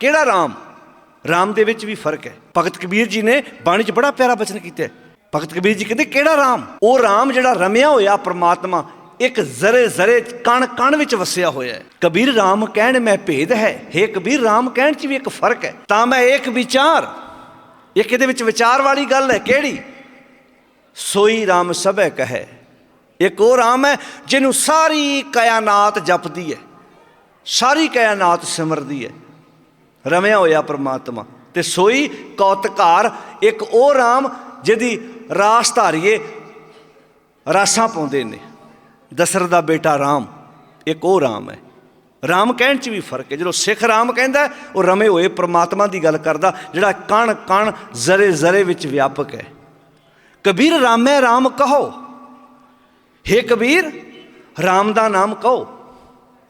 ਕਿਹੜਾ ਰਾਮ? ਰਾਮ ਦੇ ਵਿੱਚ ਵੀ ਫ਼ਰਕ ਹੈ। ਭਗਤ ਕਬੀਰ ਜੀ ਨੇ ਬਾਣੀ 'ਚ ਬੜਾ ਪਿਆਰਾ ਬਚਨ ਕੀਤਾ ਹੈ। ਭਗਤ ਕਬੀਰ ਜੀ ਕਹਿੰਦੇ, ਕਿਹੜਾ ਰਾਮ? ਉਹ ਰਾਮ ਜਿਹੜਾ ਰਮਿਆ ਹੋਇਆ ਪ੍ਰਮਾਤਮਾ, ਇੱਕ ਜ਼ਰੇ ਜ਼ਰੇ ਕਣ ਕਣ ਵਿੱਚ ਵਸਿਆ ਹੋਇਆ ਹੈ। ਕਬੀਰ ਰਾਮ ਕਹਿਣ, ਮੈਂ ਭੇਦ ਹੈ। ਹੇ ਕਬੀਰ, ਰਾਮ ਕਹਿਣ 'ਚ ਵੀ ਇੱਕ ਫ਼ਰਕ ਹੈ। ਤਾਂ ਮੈਂ ਇੱਕ ਵਿਚਾਰ। ਇੱਕ ਇਹਦੇ ਵਿੱਚ ਵਿਚਾਰ ਵਾਲੀ ਗੱਲ ਹੈ? ਕਿਹੜੀ? ਸੋਈ ਰਾਮ ਸਭੈ ਕਹੈ। ਇੱਕ ਉਹ ਰਾਮ ਹੈ ਜਿਹਨੂੰ ਸਾਰੀ ਕਾਇਨਾਤ ਜਪਦੀ ਹੈ। ਸਾਰੀ ਕਾਇਨਾਤ ਸਿਮਰਦੀ ਹੈ। ਰਮਿਆ ਹੋਇਆ ਪ੍ਰਮਾਤਮਾ। ਤੇ ਸੋਈ ਕੌਤਕਾਰ, ਇੱਕ ਉਹ ਰਾਮ ਜਿਹਦੀ ਰਾਸ ਧਾਰੀਏ ਰਾਸਾਂ ਪਾਉਂਦੇ ਨੇ। ਦਸਰ ਦਾ ਬੇਟਾ ਰਾਮ, ਇੱਕ ਉਹ ਰਾਮ ਹੈ। ਰਾਮ ਕਹਿਣ 'ਚ ਵੀ ਫ਼ਰਕ ਹੈ, ਜਦੋਂ ਸਿੱਖ ਰਾਮ ਕਹਿੰਦਾ, ਉਹ ਰਮੇ ਹੋਏ ਪ੍ਰਮਾਤਮਾ ਦੀ ਗੱਲ ਕਰਦਾ, ਜਿਹੜਾ ਕਣ ਕਣ ਜ਼ਰੇ ਜ਼ਰੇ ਵਿੱਚ ਵਿਆਪਕ ਹੈ। ਕਬੀਰ ਰਾਮੈ ਰਾਮ ਕਹੋ हे ਕਬੀਰ, ਰਾਮ ਦਾ ਨਾਮ ਕਹੋ,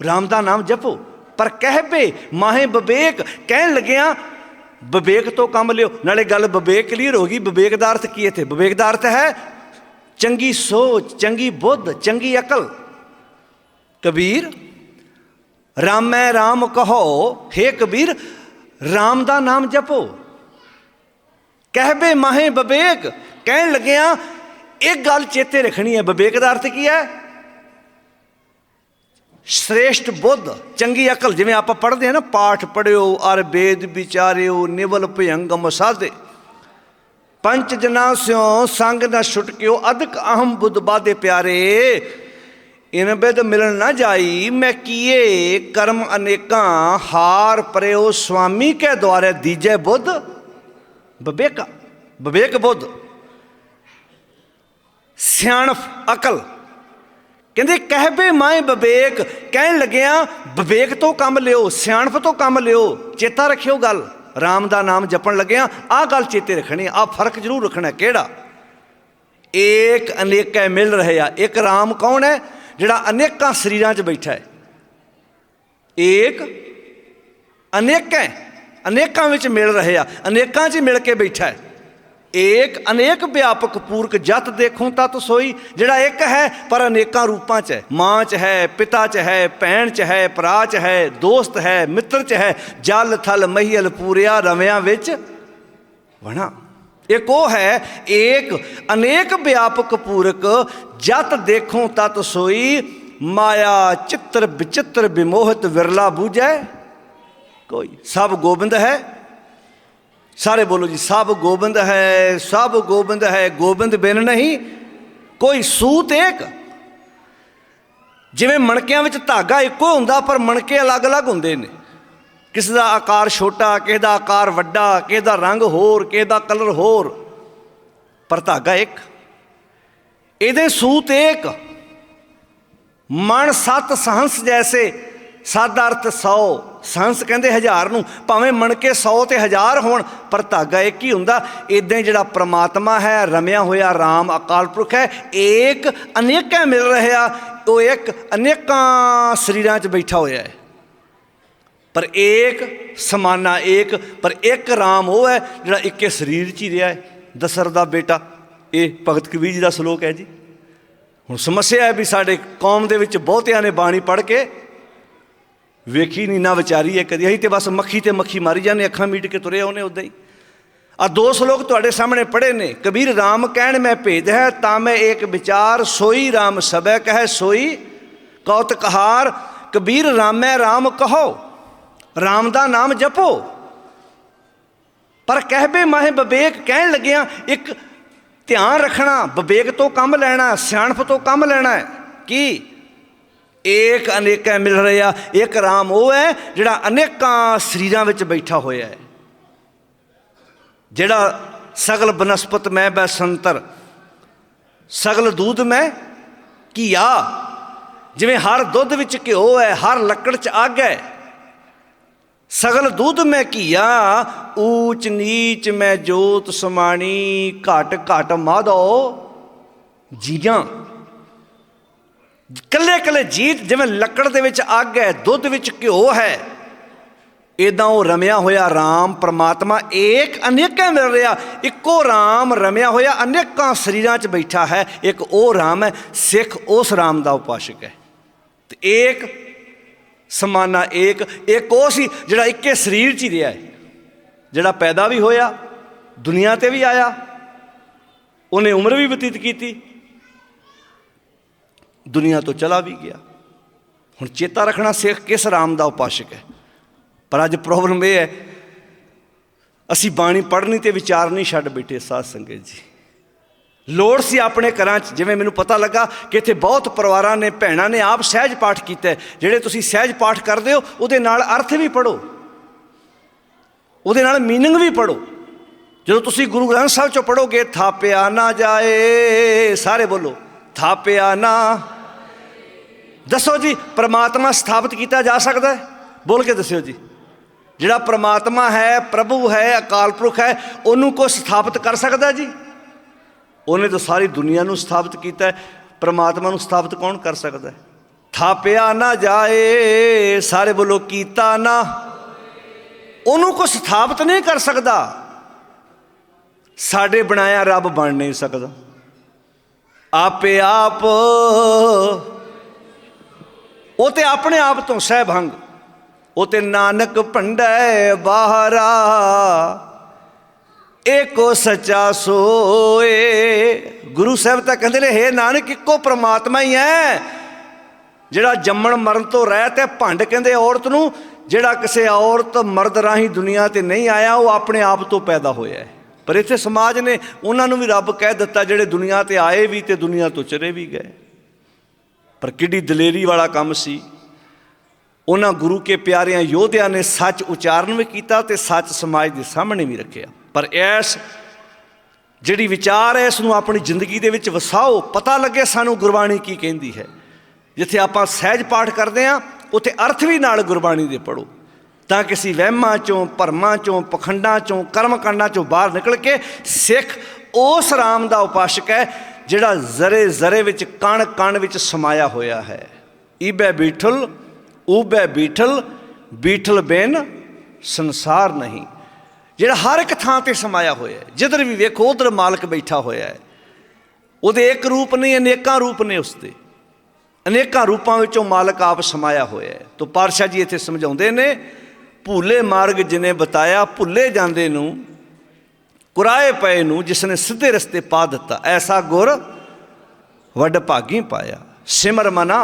ਰਾਮ ਦਾ ਨਾਮ ਜਪੋ। ਪਰ ਕਹਿਬੇ ਮਾਹੇ ਵਿਵੇਕ, ਕਹਿਣ ਲੱਗਿਆ, ਵਿਵੇਕ ਤੋਂ ਕੰਮ ਲਿਓ। ਨਾਲੇ ਗੱਲ ਵਿਵੇਕ ਕਲੀਅਰ ਹੋ ਗਈ। ਵਿਵੇਕ ਦਾ ਅਰਥ ਕੀ ਇੱਥੇ? ਵਿਵੇਕ ਦਾ ਅਰਥ ਹੈ, ਚੰਗੀ ਸੋਚ, ਚੰਗੀ ਬੁੱਧ, ਚੰਗੀ ਅਕਲ। ਕਬੀਰ, ਰਾਮੈ ਰਾਮ ਕਹੋ हे ਕਬੀਰ, ਰਾਮ ਦਾ ਨਾਮ ਜਪੋ। ਕਹਿਬੇ ਮਾਹੇ ਵਿਵੇਕ, ਕਹਿਣ ਲੱਗਿਆ ਇੱਕ ਗੱਲ ਚੇਤੇ ਰੱਖਣੀ ਹੈ। ਵਿਵੇਕ ਦਾ ਅਰਥ ਕੀ ਹੈ? ਸ਼੍ਰੇਸ਼ਟ ਬੁੱਧ, ਚੰਗੀ ਅਕਲ, ਜਿਵੇਂ ਆਪਾਂ ਪੜ੍ਹਦੇ ਹਾਂ ਨਾ, ਪਾਠ ਪੜਿਓ ਅਰ ਵੇਦ ਵਿਚਾਰਿਓ, ਨਿਵਲ ਭਯੰਗਮ ਸਾਧੇ। ਪੰਚ ਜਨਾ ਸਿਓ ਸੰਗ ਨਾ ਛੁਟਕਿਓ ਅਦਕ ਅਹਮ ਬੁੱਧ ਬਾਦੇ ਪਿਆਰੇ। ਇਨ ਬਿਦ ਮਿਲਣ ਨਾ ਜਾਈ, ਮੈਂ ਕੀਏ ਕਰਮ ਅਨੇਕਾਂ, ਹਾਰ ਪਰਿਓ ਸੁਆਮੀ ਕੇ ਦੁਆਰੇ ਦੀਜੇ ਬੁੱਧ। ਬਬੇਕ ਬਬੇਕ ਬੁੱਧ। ਸਿਆਣਫ ਅਕਲ। ਕਹਿੰਦੇ ਕਹਿਬੇ ਮਾਏ ਵਿਵੇਕ ਕਹਿਣ ਲੱਗਿਆ ਵਿਵੇਕ ਤੋਂ ਕੰਮ ਲਿਓ, ਸਿਆਣਪ ਤੋਂ ਕੰਮ ਲਿਓ, ਚੇਤਾ ਰੱਖਿਓ ਗੱਲ। ਰਾਮ ਦਾ ਨਾਮ ਜਪਣ ਲੱਗਿਆ, ਆਹ ਗੱਲ ਚੇਤੇ ਰੱਖਣੀ ਆ ਫ਼ਰਕ ਜ਼ਰੂਰ ਰੱਖਣਾ, ਕਿਹੜਾ? ਏਕ ਅਨੇਕੈ ਮਿਲ ਰਹੇ ਆ। ਇੱਕ ਰਾਮ ਕੌਣ ਹੈ? ਜਿਹੜਾ ਅਨੇਕਾਂ ਸਰੀਰਾਂ 'ਚ ਬੈਠਾ ਹੈ। ਏਕ ਅਨੇਕੈ, ਅਨੇਕਾਂ ਵਿੱਚ ਮਿਲ ਰਹੇ ਆ, ਅਨੇਕਾਂ 'ਚ ਮਿਲ ਕੇ ਬੈਠਾ ਹੈ। ਏਕ ਅਨੇਕ ਵਿਆਪਕ ਪੂਰਕ ਜਤ ਦੇਖੂੰ ਤਤ ਸੋਈ, ਜਿਹੜਾ ਇੱਕ ਹੈ ਪਰ ਅਨੇਕਾਂ ਰੂਪਾਂ 'ਚ ਹੈ। ਮਾਂ 'ਚ ਹੈ, ਪਿਤਾ 'ਚ ਹੈ, ਭੈਣ 'ਚ ਹੈ, ਭਰਾ 'ਚ ਹੈ, ਦੋਸਤ ਹੈ, ਮਿੱਤਰ 'ਚ ਹੈ, ਜਲ, ਥਲ, ਮਹੀਲ, ਪੂਰਿਆ ਰਵਿਆਂ ਵਿੱਚ ਵਣਾ। ਇੱਕ ਉਹ ਹੈ, ਏਕ ਅਨੇਕ ਵਿਆਪਕ ਪੂਰਕ ਜਤ ਦੇਖੂੰ ਤਤ ਸੋਈ, ਮਾਇਆ ਚਿੱਤਰ ਵਿਚਿੱਤਰ ਵਿਮੋਹਿਤ ਵਿਰਲਾ ਬੂਝੈ। ਕੋਈ। ਸਭ ਗੋਬਿੰਦ ਹੈ। ਸਾਰੇ ਬੋਲੋ ਜੀ, ਸਭ ਗੋਬਿੰਦ ਹੈ, ਸਭ ਗੋਬਿੰਦ ਹੈ, ਗੋਬਿੰਦ ਬਿਨ ਨਹੀਂ, ਕੋਈ ਸੂਤ ਏਕ। ਜਿਵੇਂ ਮਣਕਿਆਂ ਵਿੱਚ ਧਾਗਾ ਇੱਕੋ ਹੁੰਦਾ, ਪਰ ਮਣਕੇ ਅਲੱਗ-ਅਲੱਗ ਹੁੰਦੇ ਨੇ। ਕਿਸੇ ਦਾ ਆਕਾਰ ਛੋਟਾ, ਕਿਸੇ ਦਾ ਆਕਾਰ ਵੱਡਾ, ਕਿਸੇ ਦਾ ਰੰਗ ਹੋਰ, ਕਿਸੇ ਦਾ ਕਲਰ ਹੋਰ, ਪਰ ਧਾਗਾ ਇੱਕ। ਇਹਦੇ ਸੂਤ ਏਕ। ਮਨ ਸਤ ਸਹੰਸ ਜੈਸੇ ਸਦ ਅਰਥ 100 ਸੰਸ ਕਹਿੰਦੇ ਹਜ਼ਾਰ ਨੂੰ, ਭਾਵੇਂ ਮਣਕੇ 100 ਤੇ ਹਜ਼ਾਰ ਹੋਣ, ਪਰ ਧਾਗਾ ਇੱਕ ਹੀ ਹੁੰਦਾ। ਇਦਾਂ ਹੀ ਜਿਹੜਾ ਪ੍ਰਮਾਤਮਾ ਹੈ, ਰਮਿਆ ਹੋਇਆ RAM ਅਕਾਲ ਪੁਰਖ ਹੈ, ਏਕ ਅਨੇਕਾਂ ਮਿਲ ਰਿਹਾ ਉਹ ਇੱਕ ਅਨੇਕਾਂ ਸਰੀਰਾਂ 'ਚ ਬੈਠਾ ਹੋਇਆ ਹੈ। ਪਰ ਏਕ ਸਮਾਨਾ ਏਕ, ਪਰ ਇੱਕ RAM ਉਹ ਹੈ, ਜਿਹੜਾ ਇੱਕੇ ਸਰੀਰ 'ਚ ਹੀ ਰਿਹਾ ਹੈ। ਦਸਰ ਦਾ ਬੇਟਾ, ਇਹ ਭਗਤ ਕਬੀਰ ਜੀ ਦਾ ਸ਼ਲੋਕ ਹੈ ਜੀ। ਹੁਣ ਸਮੱਸਿਆ ਹੈ ਵੀ ਸਾਡੇ ਕੌਮ ਦੇ ਵਿੱਚ ਬਹੁਤਿਆਂ ਨੇ ਬਾਣੀ ਪੜ੍ਹ ਕੇ ਵੇਖੀ ਨਹੀਂ ਨਾ ਵਿਚਾਰੀ ਹੈ ਕਦੀ। ਅਸੀਂ ਤੇ ਬਸ ਮੱਖੀ ਤੇ ਮੱਖੀ ਮਾਰੀ ਜਾਂਦੇ ਅੱਖਾਂ ਮੀਟ ਕੇ ਤੁਰੇ ਆਉਨੇ ਉਦਾਂ ਹੀ। ਆ ਦੋ ਸ਼ਲੋਕ ਤੁਹਾਡੇ ਸਾਹਮਣੇ ਪੜ੍ਹੇ ਨੇ, ਕਬੀਰ RAM ਕਹਿਣ ਮੈਂ ਭੇਦ ਹੈ, ਤਾਂ ਮੈਂ ਇੱਕ ਵਿਚਾਰ ਸੋਈ RAM ਸਬੈ ਕਹੈ ਸੋਈ ਕੌਤਕਹਾਰ ਕਬੀਰ ਰਾਮੈ RAM ਕਹੋ RAM ਦਾ ਨਾਮ ਜਪੋ। ਪਰ ਕਹਿਬੇ ਮਾਹੇ ਬਬੇਕ ਕਹਿਣ ਲੱਗਿਆ, ਇੱਕ ਧਿਆਨ ਰੱਖਣਾ, ਬਬੇਕ ਤੋਂ ਕੰਮ ਲੈਣਾ, ਸਿਆਣਪ ਤੋਂ ਕੰਮ ਲੈਣਾ ਹੈ। ਕੀ? ਏਕ ਅਨੇਕਾਂ ਮਿਲ ਰਿਹਾ ਇੱਕ ਰਾਮ ਉਹ ਹੈ ਜਿਹੜਾ ਅਨੇਕਾਂ ਸਰੀਰਾਂ ਵਿੱਚ ਬੈਠਾ ਹੋਇਆ ਹੈ। ਜਿਹੜਾ ਸਗਲ ਬਨਸਪਤ ਮੈਂ ਬੈ ਸੰਤਰ, ਸਗਲ ਦੂਧ ਮੈਂ ਕੀਆ ਜਿਵੇਂ ਹਰ ਦੁੱਧ ਵਿੱਚ ਘਿਓ ਹੈ, ਹਰ ਲੱਕੜ 'ਚ ਅੱਗ ਹੈ। ਸਗਲ ਦੁੱਧ ਮੈਂ ਕੀਆ ਊਚ ਨੀਚ ਮੈਂ ਜੋਤ ਸਮਾਣੀ, ਘਟ ਘਟ ਮਾਧੋ ਜੀਆਂ। ਕੱਲੇ ਕੱਲੇ ਜੀਤ ਜਿਵੇਂ ਲੱਕੜ ਦੇ ਵਿੱਚ ਅੱਗ ਹੈ, ਦੁੱਧ ਵਿੱਚ ਘਿਓ ਹੈ ਇਦਾਂ ਉਹ ਰਮਿਆ ਹੋਇਆ RAM ਪ੍ਰਮਾਤਮਾ ਏਕ ਅਨੇਕਾਂ ਮਿਲ ਰਿਹਾ, ਇੱਕੋ RAM ਰਮਿਆ ਹੋਇਆ ਅਨੇਕਾਂ ਸਰੀਰਾਂ 'ਚ ਬੈਠਾ ਹੈ, ਇੱਕ ਉਹ RAM ਹੈ, ਸਿੱਖ ਉਸ RAM ਦਾ ਉਪਾਸ਼ਕ ਹੈ। ਤੇ ਏਕ ਸਮਾਨਾ ਏਕ ਇੱਕ ਉਹ ਸੀ ਜਿਹੜਾ ਇੱਕੇ ਸਰੀਰ 'ਚ ਹੀ ਰਿਹਾ ਹੈ, ਜਿਹੜਾ ਪੈਦਾ ਵੀ ਹੋਇਆ, ਦੁਨੀਆ ਤੇ ਵੀ ਆਇਆ, ਉਹਨੇ ਉਮਰ ਵੀ ਬਤੀਤ ਕੀਤੀ ਦੁਨੀਆ ਤੋਂ ਚਲਾ ਵੀ ਗਿਆ। ਹੁਣ ਚੇਤਾ ਰੱਖਣਾ ਸਿੱਖ ਕਿਸ ਰਾਮ ਦਾ ਉਪਾਸ਼ਕ ਹੈ। ਪਰ ਅੱਜ ਪ੍ਰੋਬਲਮ ਇਹ ਹੈ, ਅਸੀਂ ਬਾਣੀ ਪੜ੍ਹਨੀ ਤੇ ਵਿਚਾਰ ਨਹੀਂ ਛੱਡ ਬੈਠੇ ਸਾਧ ਸੰਗਤ ਜੀ। ਲੋੜ ਸੀ ਆਪਣੇ ਘਰਾਂ 'ਚ, ਜਿਵੇਂ ਮੈਨੂੰ ਪਤਾ ਲੱਗਾ ਕਿ ਇੱਥੇ ਬਹੁਤ ਪਰਿਵਾਰਾਂ ਨੇ, ਭੈਣਾਂ ਨੇ ਆਪ ਸਹਿਜ ਪਾਠ ਕੀਤਾ ਜਿਹੜੇ ਤੁਸੀਂ ਸਹਿਜ ਪਾਠ ਕਰਦੇ ਹੋ, ਉਹਦੇ ਨਾਲ ਅਰਥ ਵੀ ਪੜੋ ਉਹਦੇ ਨਾਲ ਮੀਨਿੰਗ ਵੀ ਪੜੋ ਜਦੋਂ ਤੁਸੀਂ ਗੁਰੂ ਗ੍ਰੰਥ ਸਾਹਿਬ 'ਚੋਂ ਪੜੋਗੇ ਥਾਪਿਆ ਨਾ ਜਾਏ, ਸਾਰੇ ਬੋਲੋ। ਥਾਪਿਆ ਨਾ। ਦੱਸੋ ਜੀ, ਪ੍ਰਮਾਤਮਾ ਸਥਾਪਿਤ ਕੀਤਾ ਜਾ ਸਕਦਾ ਹੈ? ਬੋਲ ਕੇ ਦੱਸਿਓ ਜੀ। ਜਿਹੜਾ ਪ੍ਰਮਾਤਮਾ ਹੈ, ਪ੍ਰਭੂ ਹੈ, ਅਕਾਲ ਪੁਰਖ ਹੈ, ਉਹਨੂੰ ਕੋਈ ਸਥਾਪਿਤ ਕਰ ਸਕਦਾ ਜੀ? ਉਹਨੇ ਤਾਂ ਸਾਰੀ ਦੁਨੀਆ ਨੂੰ ਸਥਾਪਿਤ ਕੀਤਾ ਹੈ। ਪ੍ਰਮਾਤਮਾ ਨੂੰ ਸਥਾਪਿਤ ਕੌਣ ਕਰ ਸਕਦਾ ਹੈ? ਥਾਪਿਆ ਨਾ ਜਾਏ, ਸਾਰੇ ਬੋਲੋ ਕੀਤਾ ਨਾ। ਉਹਨੂੰ ਕੋਈ ਸਥਾਪਿਤ ਨਹੀਂ ਕਰ ਸਕਦਾ। ਸਾਡੇ ਬਣਾਇਆ ਰੱਬ ਬਣ ਨਹੀਂ ਸਕਦਾ। ਆਪੇ ਆਪ ਉਹ ਤੇ ਆਪਣੇ ਆਪ ਤੋਂ ਸਹਿਭੰਗ, ਉਹ ਤੇ ਨਾਨਕ ਭੰਡੈ ਬਾਹਰਾ। ਏਕੋ ਸੱਚਾ ਸੋਏ। ਗੁਰੂ ਸਾਹਿਬ ਤਾਂ ਕਹਿੰਦੇ ਨੇ, ਹੇ ਨਾਨਕ, ਇੱਕੋ ਪ੍ਰਮਾਤਮਾ ਹੀ ਹੈ ਜਿਹੜਾ ਜੰਮਣ ਮਰਨ ਤੋਂ ਰਹਿਤ ਹੈ ਭੰਡ ਕਹਿੰਦੇ ਔਰਤ ਨੂੰ, ਜਿਹੜਾ ਕਿਸੇ ਔਰਤ ਮਰਦ ਰਾਹੀਂ ਦੁਨੀਆ ਤੇ ਨਹੀਂ ਆਇਆ, ਉਹ ਆਪਣੇ ਆਪ ਤੋਂ ਪੈਦਾ ਹੋਇਆ ਹੈ। ਪਰ ਇੱਥੇ ਸਮਾਜ ਨੇ ਉਹਨਾਂ ਨੂੰ ਵੀ ਰੱਬ ਕਹਿ ਦਿੱਤਾ, ਜਿਹੜੇ ਦੁਨੀਆ ਤੇ ਆਏ ਵੀ ਤੇ ਦੁਨੀਆ ਤੋਂ ਚਲੇ ਵੀ ਗਏ। ਪਰ ਕਿੱਡੀ ਦਲੇਰੀ ਵਾਲਾ ਕੰਮ ਸੀ। ਉਹਨਾਂ ਗੁਰੂ ਕੇ ਪਿਆਰਿਆਂ ਯੋਧਿਆਂ ਨੇ ਸੱਚ ਉਚਾਰਨ ਵੀ ਕੀਤਾ ਤੇ ਸੱਚ ਸਮਾਜ ਦੇ ਸਾਹਮਣੇ ਵੀ ਰੱਖਿਆ। ਪਰ ਐਸ ਜਿਹੜੀ ਵਿਚਾਰ ਹੈ ਇਸ ਨੂੰ ਆਪਣੀ ਜ਼ਿੰਦਗੀ ਦੇ ਵਿੱਚ ਵਸਾਓ, ਪਤਾ ਲੱਗੇ ਸਾਨੂੰ ਗੁਰਬਾਣੀ ਕੀ ਕਹਿੰਦੀ ਹੈ। ਜਿੱਥੇ ਆਪਾਂ ਸਹਿਜ ਪਾਠ ਕਰਦੇ ਹਾਂ ਉੱਥੇ ਅਰਥ ਵੀ ਨਾਲ ਗੁਰਬਾਣੀ ਦੇ ਪੜੋ ਤਾਂ ਕਿ ਵਹਿਮਾਂ ਚੋਂ, ਭਰਮਾਂ ਚੋਂ, ਪਖੰਡਾਂ ਚੋਂ ਕਰਮ ਕਾਂਡਾਂ ਚੋਂ ਬਾਹਰ ਨਿਕਲ ਕੇ ਸਿੱਖ ਉਸ ਰਾਮ ਦਾ ਉਪਾਸ਼ਕ ਹੈ ਜਿਹੜਾ ਜ਼ਰੇ ਜ਼ਰੇ ਵਿੱਚ, ਕਣ ਕਣ ਵਿੱਚ ਸਮਾਇਆ ਹੋਇਆ ਹੈ। ਈਬੈ ਬੀਠਲ, ਊਬੈ ਬੀਠਲ ਬੀਠਲ ਬੇਨ ਸੰਸਾਰ ਨਹੀਂ। ਜਿਹੜਾ ਹਰ ਇੱਕ ਥਾਂ ਤੇ ਸਮਾਇਆ ਹੋਇਆ ਹੈ। ਜਿੱਧਰ ਵੀ ਵੇਖੋ, ਉਧਰ ਮਾਲਕ ਬੈਠਾ ਹੋਇਆ ਹੈ। ਉਹਦੇ ਇੱਕ ਰੂਪ ਨਹੀਂ ਅਨੇਕਾਂ ਰੂਪ ਨੇ ਉਸਦੇ ਅਨੇਕਾਂ ਰੂਪਾਂ ਵਿੱਚੋਂ ਮਾਲਕ ਆਪ ਸਮਾਇਆ ਹੋਇਆ ਹੈ। ਤੋਂ ਪਾਤਸ਼ਾਹ ਜੀ ਇੱਥੇ ਸਮਝਾਉਂਦੇ ਨੇ ਭੂਲੇ ਮਾਰਗ ਜਿਨੇ ਬਤਾਇਆ, ਭੁੱਲੇ ਜਾਂਦੇ ਨੂੰ, ਕੁਰਾਏ ਪਏ ਨੂੰ ਜਿਸ ਨੇ ਸਿੱਧੇ ਰਸਤੇ ਪਾ ਦਿੱਤਾ, ਐਸਾ ਗੁਰ ਵੱਡ ਭਾਗੀ ਪਾਇਆ। ਸਿਮਰ ਮਨਾ,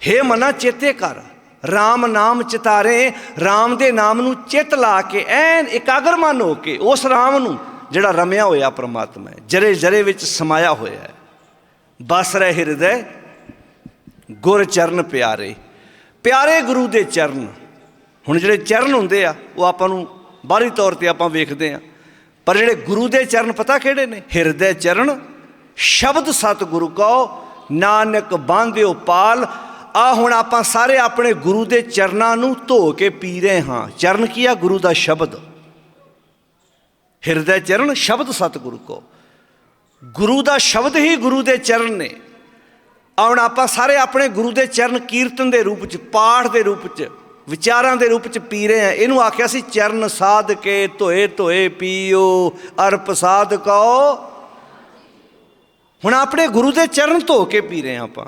ਹੇ ਮਨਾ ਚੇਤੇ ਕਰ RAM ਨਾਮ ਚਿਤਾਰੇ RAM ਦੇ ਨਾਮ ਨੂੰ ਚਿੱਤ ਲਾ ਕੇ, ਐਨ ਇਕਾਗਰ ਮਨ ਹੋ ਕੇ, ਉਸ RAM ਨੂੰ, ਜਿਹੜਾ ਰਮਿਆ ਹੋਇਆ ਪ੍ਰਮਾਤਮਾ ਹੈ, ਜਰੇ ਜਰੇ ਵਿੱਚ ਸਮਾਇਆ ਹੋਇਆ ਹੈ। ਬਸ ਰਹਿ ਹਿਰਦੈ ਗੁਰ ਚਰਨ ਪਿਆਰੇ ਪਿਆਰੇ ਗੁਰੂ ਦੇ ਚਰਨ ਹੁਣ ਜਿਹੜੇ ਚਰਨ ਹੁੰਦੇ ਆ, ਉਹ ਆਪਾਂ ਨੂੰ ਬਾਹਰੀ ਤੌਰ ਤੇ ਆਪਾਂ ਵੇਖਦੇ ਆ। ਪਰ ਜਿਹੜੇ ਗੁਰੂ ਦੇ ਚਰਨ ਪਤਾ ਕਿਹੜੇ ਨੇ? ਹਿਰਦੇ ਚਰਨ, ਸ਼ਬਦ ਸਤਿਗੁਰੂ ਕੋ ਨਾਨਕ ਬਾਂਧਿਓ ਪਾਲ। ਆ ਹੁਣ ਆਪਾਂ ਸਾਰੇ ਆਪਣੇ ਗੁਰੂ ਦੇ ਚਰਨਾਂ ਨੂੰ ਧੋ ਕੇ ਪੀ ਰਹੇ ਹਾਂ। ਚਰਨ ਕੀ ਆ? ਗੁਰੂ ਦਾ ਸ਼ਬਦ। ਹਿਰਦੇ ਚਰਨ, ਸ਼ਬਦ ਸਤਿਗੁਰੂ ਕੋ ਗੁਰੂ ਦਾ ਸ਼ਬਦ ਹੀ ਗੁਰੂ ਦੇ ਚਰਨ ਨੇ। ਆ ਹੁਣ ਆਪਾਂ ਸਾਰੇ ਆਪਣੇ ਗੁਰੂ ਦੇ ਚਰਨ ਕੀਰਤਨ ਦੇ ਰੂਪ ਚ, ਪਾਠ ਦੇ ਰੂਪ ਚ ਵਿਚਾਰਾਂ ਦੇ ਰੂਪ ਚ ਪੀ ਰਹੇ ਆ। ਇਹਨੂੰ ਆਖਿਆ ਸੀ, ਚਰਨ ਸਾਧ ਕੇ ਧੋਏ ਧੋਏ ਪੀਓ, ਅਰਪ ਸਾਧ ਕੋ ਹੁਣ ਆਪਣੇ ਗੁਰੂ ਦੇ ਚਰਨ ਧੋ ਕੇ ਪੀ ਰਹੇ ਆ ਆਪਾਂ।